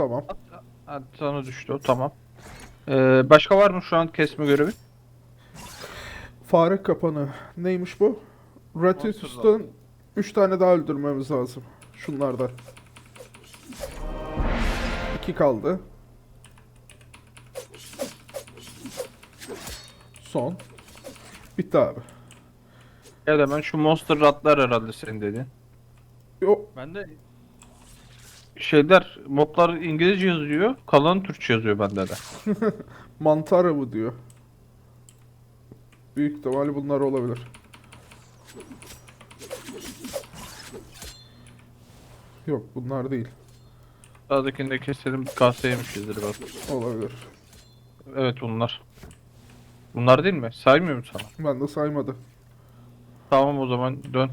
tamam. Sana düştü o tamam. Ee, başka var mı şu an kesme görevi? Fare kapanı. Neymiş bu? Ratitus'tan 3 tane daha öldürmemiz lazım. Şunlardan. 2 kaldı. Son. Bitti abi. Gel hemen şu monster ratlar herhalde senin dediğin. Yok Ben de şeyler moblar İngilizce yazıyor, kalan Türkçe yazıyor bende de. mantar bu diyor. Büyük ihtimalle bunlar olabilir. Yok bunlar değil. Sağdakini de keselim kase yemişizdir bak. Olabilir. Evet bunlar. Bunlar değil mi? Saymıyor mu sana? Ben de saymadı. Tamam o zaman dön.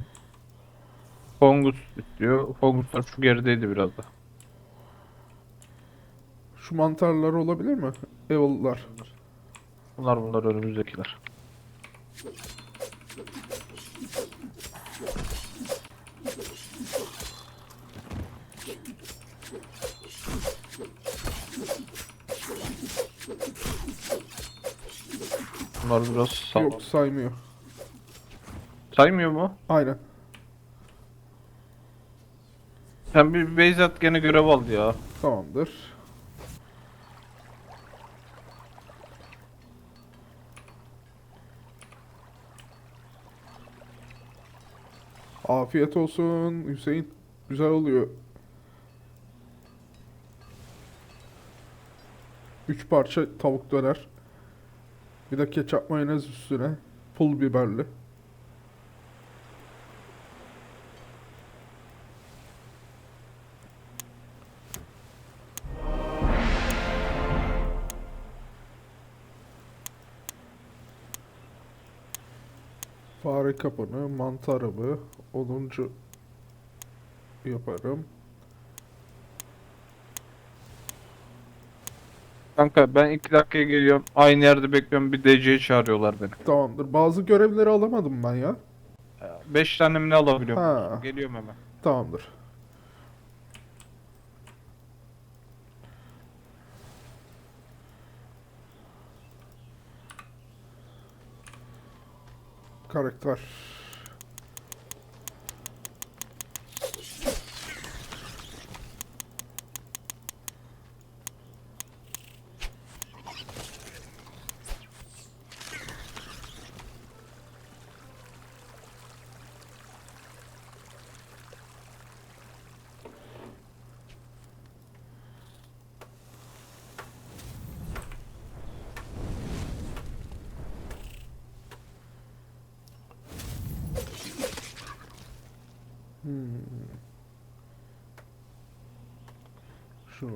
Fongus istiyor. Fonguslar şu gerideydi biraz da. Şu mantarlar olabilir mi? Evil'lar. Bunlar bunlar önümüzdekiler. Bunlar biraz sağ. Yok saymıyor. Saymıyor mu? Aynen. Sen bir Beyzat gene görev aldı ya. Tamamdır. Afiyet olsun Hüseyin. Güzel oluyor. Üç parça tavuk döner. Bir de ketçap mayonez üstüne. Pul biberli. Fare kapanı, mantar avı, oduncu yaparım. Kanka ben iki dakikaya geliyorum. Aynı yerde bekliyorum. Bir DC'ye çağırıyorlar beni. Tamamdır. Bazı görevleri alamadım ben ya. 5 tane mi ne alabiliyorum? Ha. Geliyorum hemen. Tamamdır. Karakter. Şu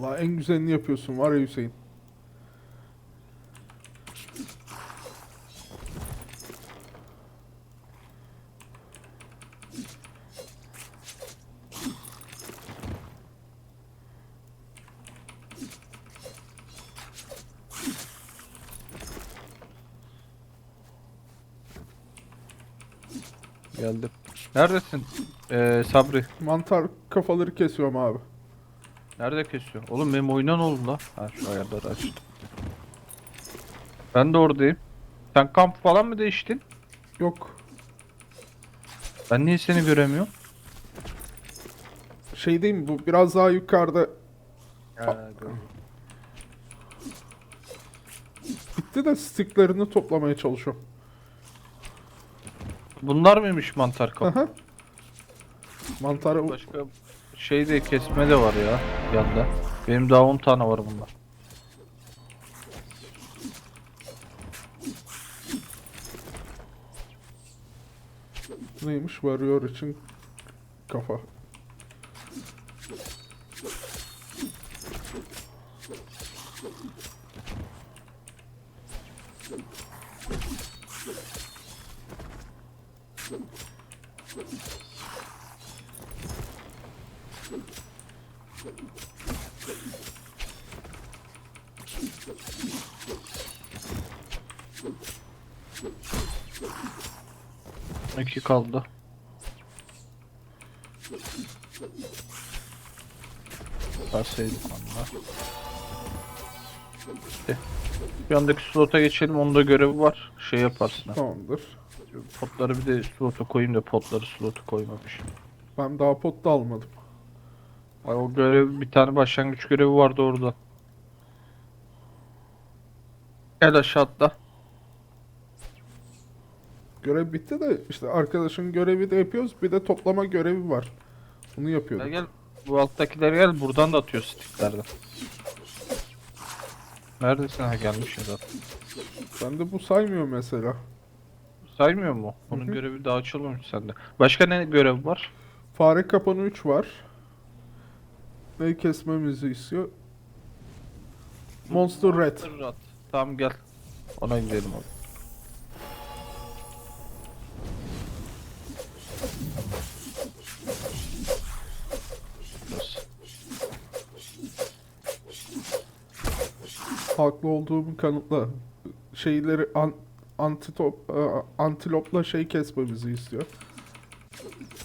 Ulan en güzelini yapıyorsun var ya Hüseyin. Geldim. Neredesin? Ee, Sabri. Mantar kafaları kesiyorum abi. Nerede kesiyor? Oğlum benim oyuna ne oldu la? Ha şu ayarları açtım. Ben de oradayım. Sen kamp falan mı değiştin? Yok. Ben niye seni göremiyorum? Şey değil mi bu biraz daha yukarıda bitti de sticklerini toplamaya çalışıyorum. Bunlar mıymış mantar kapı? Aha. Mantar Başka şey de kesme de var ya yanda. Benim daha 10 tane var bunlar. neymiş? Varıyor için kafa. İki kaldı. Verseydik onunla. İşte. Bir andaki slota geçelim. Onda görevi var. Şey yaparsın. Tamamdır. Potları bir de slota koyayım da potları slota koymamış. Ben daha pot da almadım. Ay o görev bir tane başlangıç görevi vardı orada. Gel aşağı atla. Görev bitti de işte arkadaşın görevi de yapıyoruz. Bir de toplama görevi var. Bunu Gel yapıyorduk. gel. Bu alttakiler gel buradan da atıyor sticklerden. Neredesin ha gelmişsin zaten. Ben de bu saymıyor mesela. Saymıyor mu? Onun görevi daha açılmamış sende. Başka ne görev var? Fare kapanı 3 var. Neyi kesmemizi istiyor? Monster Rat. Rat. Tamam gel. Ona gidelim abi. Haklı olduğumu kanıtla. Şeyleri an, antitop, e, antilopla şey kesmemizi istiyor.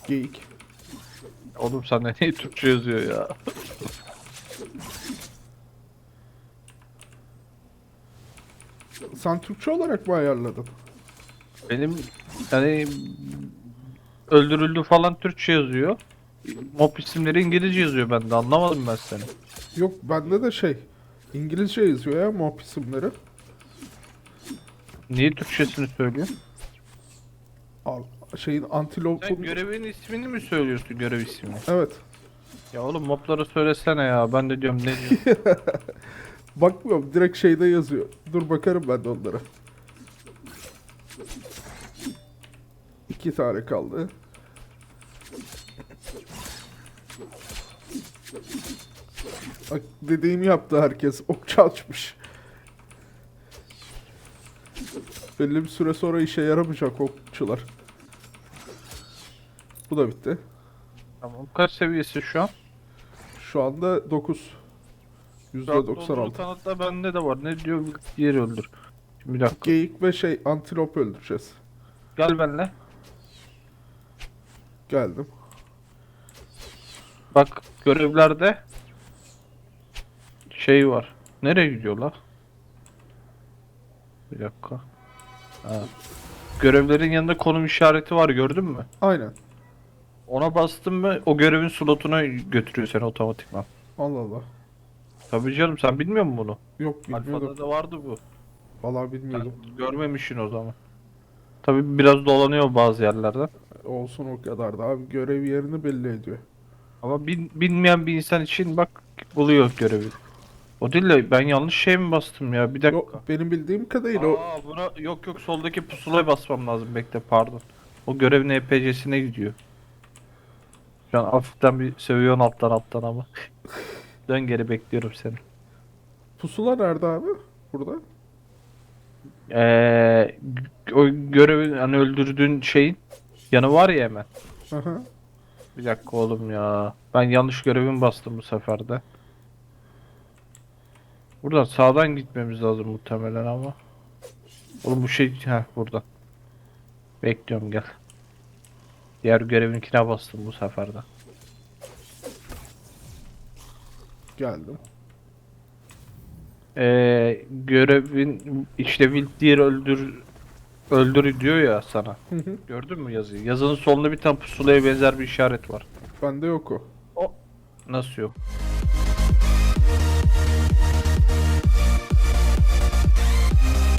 Geyik. Oğlum sen ne Türkçe yazıyor ya? Sen Türkçe olarak mı ayarladın? Benim yani öldürüldü falan Türkçe yazıyor. Mob isimleri İngilizce yazıyor bende anlamadım ben seni. Yok bende de şey. İngilizce yazıyor ya mob isimleri. Niye Türkçesini söylüyor? Al, şeyin Sen antilopun... görevin ismini mi söylüyorsun görev ismini? Evet. Ya oğlum mobları söylesene ya ben de diyorum ne diyor? Bakmıyorum direkt şeyde yazıyor. Dur bakarım ben de onlara. İki tane kaldı. Bak dediğimi yaptı herkes. Okçu açmış. Belli bir süre sonra işe yaramayacak okçular. Bu da bitti. tamam kaç seviyesi şu an? Şu anda 9. Doldurul %96. kanatla bende de var. Ne diyor? Diğeri öldür. Şimdi bir dakika. Geyik ve şey antilop öldüreceğiz. Gel benimle. Geldim. Bak görevlerde şey var. Nereye gidiyorlar? Bir dakika. Ha. Görevlerin yanında konum işareti var gördün mü? Aynen. Ona bastın mı o görevin slotuna götürüyor seni otomatikman. Allah Allah. Tabii canım sen bilmiyor musun bunu? Yok bilmiyordum. Alfa'da da vardı bu. Vallahi Sen bilmiyordum. görmemişsin o zaman. Tabii biraz dolanıyor bazı yerlerden. Olsun o kadar da abi görev yerini belli ediyor. Ama bil- bilmeyen bir insan için bak buluyor görevi. O değil de ben yanlış şey mi bastım ya? Bir dakika. Yok benim bildiğim kadarıyla o Aa, buna yok yok soldaki pusulaya basmam lazım bekle pardon. O görevin EPC'sine gidiyor. Şu an hafiften bir seviyorsun alttan alttan ama. Dön geri bekliyorum seni. pusula nerede abi? Burada. Ee, o görevin hani öldürdüğün şeyin yanı var ya hemen. Aha. Bir dakika oğlum ya. Ben yanlış görevimi bastım bu sefer de. Buradan sağdan gitmemiz lazım muhtemelen ama. Oğlum bu şey ha burada. Bekliyorum gel. Diğer görevinkine bastım bu sefer de. Geldim. Ee, görevin işte Wild öldür öldür diyor ya sana. Hı hı. Gördün mü yazıyı? Yazının solunda bir tane pusulaya benzer bir işaret var. Bende yok o. Nasıl yok?